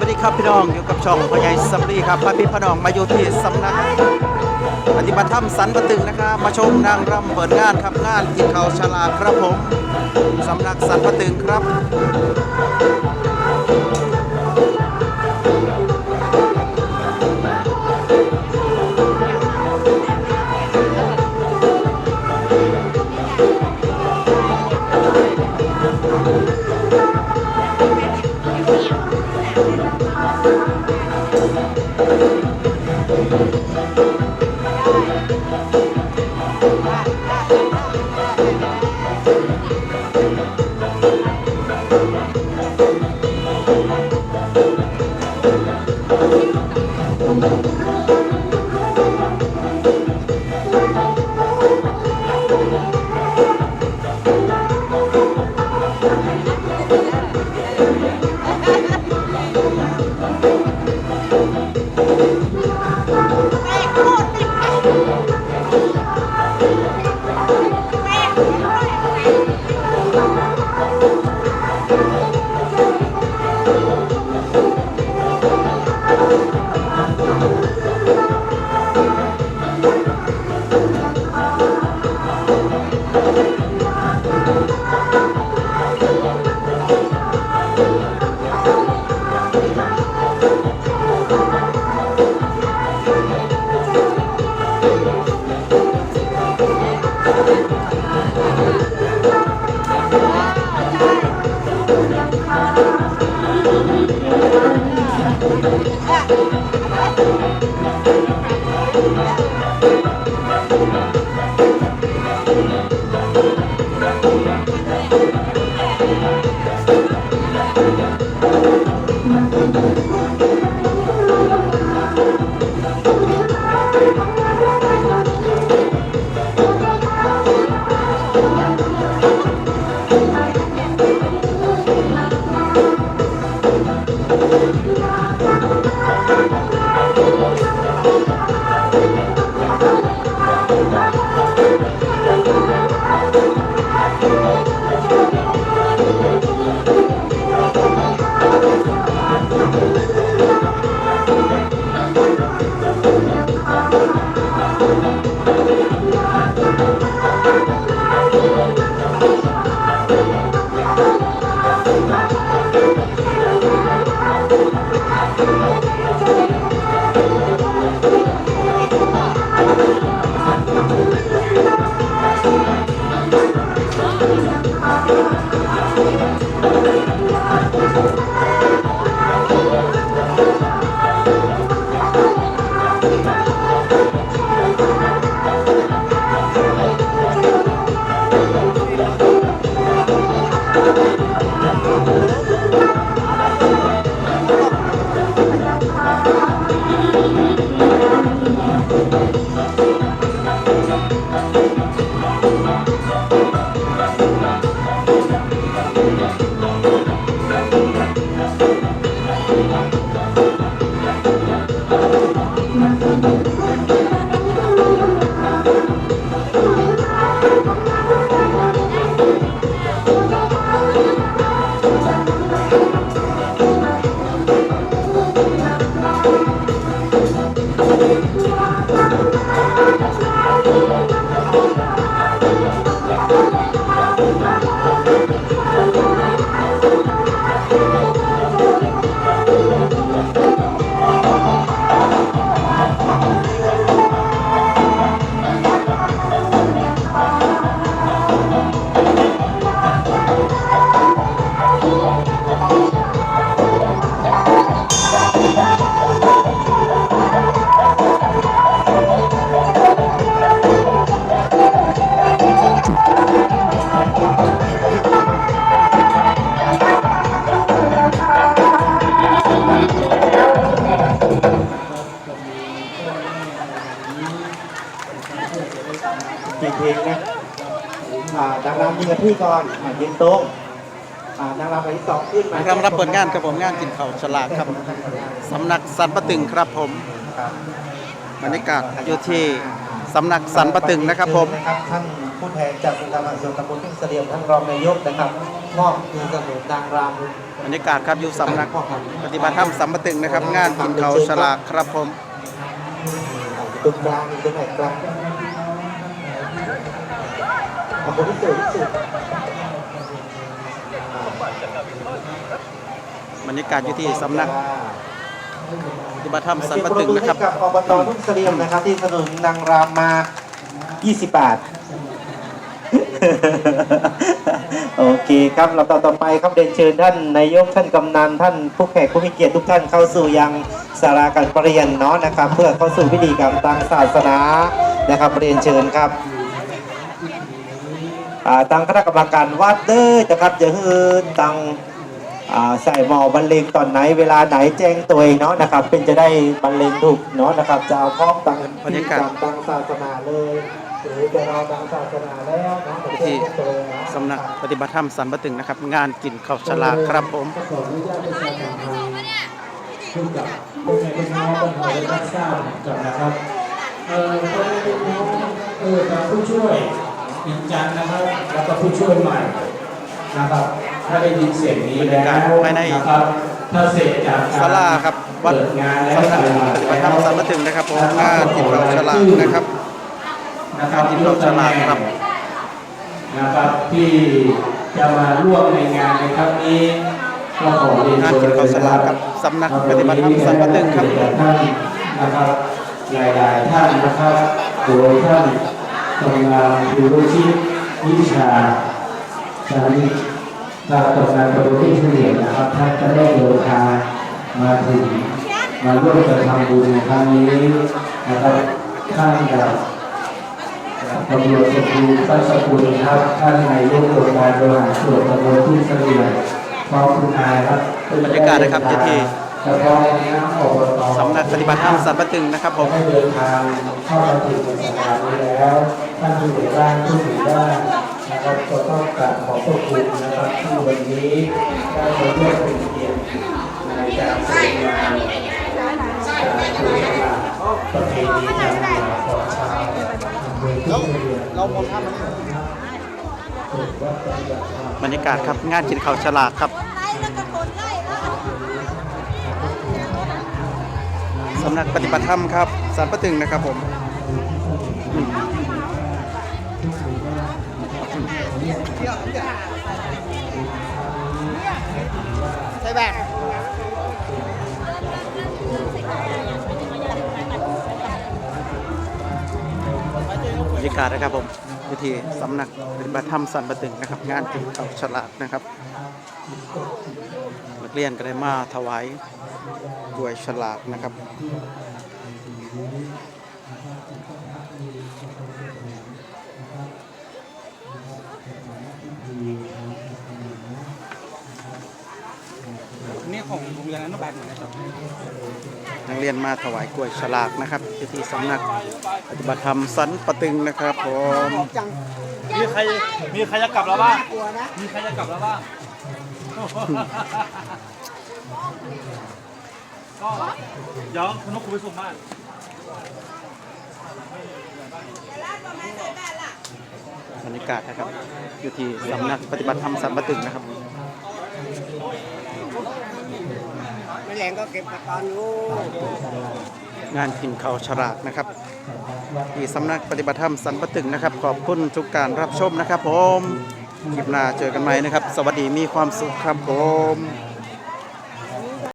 วัสดีครับพี่น้องอยู่กับช่องพ่อใหญ่สัมรีครับพาพี่พี่น้องมาอยู่ที่สำนักปฏิบัติธรรมสันปะตึงนะครับ มาชมนางรำเปิดงานครับงานกินเขาวฉลากครับผมสำนักสันปะตึงครับ Thank you. รำยืนกับที่ก่อนอ่ายืนตรงอ่านางรำไปที่สองขึ้นมานางรำรับเปิดงานครับผมงานกินเขาวฉลากครับสำนักสันปะตึงครับผมครับบรรยากาศอยู่ที่สำนักสันปะตึงนะครับผม นะครับท่านผู้แทนจากองค์การบริหารส่วนตำบลทุ่งเสลี่ยมท่านรองนายกนะครับทมอบเงินสนุนนางรำบรรยากาศครับอยู่สำนักปฏิบัติธรรมสัมปตึงนะครับ งานกินเขาวฉลากครับผม ตรงกลางตรงไหนกลาง ขอบคุณที่สุดที่สุดบรรยากาศอยู่ที่สำนักปฏิบัติธรรมสันปตึงนะครับกับอบตทุ่งเสลียมนะครับ ที่สนับสนุนนางรำมา 20 บาท โอเคครับเราต่อต่อไปครับเรียนเชิญท่านนายกท่านกำนันท่านผู้แขกผู้มีเกียรติทุกท่านเข้าสู่ยังสาราการประเรียนเนาะนะครับ เพื่อเข้าสู่พิธีกรรมทางศาสนานะครับเรียนเชิญครับ ตั้งคณะกรรมการวัดเด้อนะครับจะฮือตั้งอ่าใส่หมอบรรเลงตอนไหนเวลาไหนแจ้งตัวเองเนาะนะครับ เป็นจะได้บรรเลงถูกเนาะนะครับ จะเอาพร้อมตั้งบรรยากาศทางศาสนาเลยหรือจะรอทางศาสนาแล้วเนาะพิธีสำนักปฏิบัติธรรมสันปตึงนะครับ งานกินข้าวฉลากครับผมขออนุญาตประชาสัมพันธ์ขึ้นกับพวกแม่พี่น้องบรรเทาและรักษาก่อนนะครับเอ่อก็ได้เป็นน้องเออกับผู้ช่วย อินจันทร์นะครับ แล้วก็ผู้ช่วยใหม่นะครับ ถ้าได้ยินเสียงนี้แล้วนะครับ ถ้าเสร็จจากกศาลาครับวัดเปิดงานแล้วสำนักปฏิบัติธรรมสันปตึงนะครับผมงานกินข้าวฉลากนะครับนะครับที่เราฉลาดครับนะครับที่จะมาร่วมในงานในครั้งนี้ก็ขอเรียนงานเชิกินญข้าวฉลากครับสำนักปฏิบัติธรรมสันปตึงครับท่านนะครับหลายๆท่านนะครับโดยท่าน กำลังดูรุชิตวิชาสานิตาตกงานประดุที่เฉลี่ยนะครับท่านจะได้เดินทางมาถึงมาร่วมกันทำบุญในครั้งนี้นะครับท่านกับตำรวจสกุลพัสกุลครับท่านในายกองค์การบริหารส่วนตำบลที่เฉลี่ยพร้อมคุณนายครับบรรยากาศนะครับที่ที่ สำนักปฏิบัติธรรมสันปตึงนะครับผมให้เดินทางเข้ามาถึงในสถานนี้แล้วท่านผู้ใหญ่บ้านผู้ใหญ่บ้านนะครับก็ต้องกราบขอบพระคุณนะครับที่วันนี้ได้มาร่วมเป็นเกียรติในการแสดงงานการถูกตลาดประเพณีทางเหนือของชาวอำเภอที่เรียนเรามองภาพบรรยากาศครับงานกินข้าวฉลากครับ สำนักปฏิบัติธรรมครับสันปตึงนะครับผมอืมใช่แบบบรรยากาศนะครับผม วิธีสำนักปฏิบัติธรรมสันปตึงนะครับ งานกินข้าฉลากนะครับนักเรียนก็ได้มาถวายด้วยฉลากนะครับ นี่ของโรงเรียนอนุบาลเหมือนกันครับนักเรียนมาถวายกล้วยฉลากนะครับที่ที่สำนักปฏิบัติธรรมสันปตึงนะครับผมมีใครมีใครจะกลับแล้วบ้างมีใครจะกลับแล้วบ้างก็เดี๋ยวคุณนกคุณไปส่งบ้านบรรยากาศนะครับ อยู่ที่สำนักปฏิบัติธรรมสันปตึงนะครับ แรงก็เก็บตะกอนอยู่งานกินข้าวฉลากนะครับที่สำนักปฏิบัติธรรมสันปตึงนะครับ ขอบคุณทุกการรับชมนะครับ ผมคลิปหน้าเจอกันใหม่นะครับ สวัสดีมีความสุขครับผม